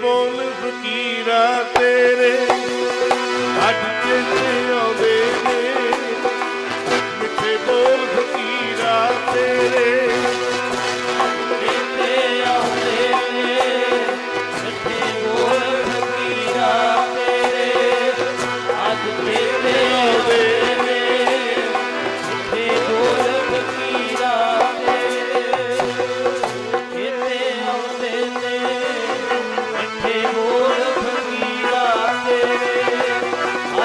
ਬੋਲ ਫਕੀਰਾ ਤੇਰੇ ਅੱਜ ਚੇਤੇ ਆਉਂਦੇ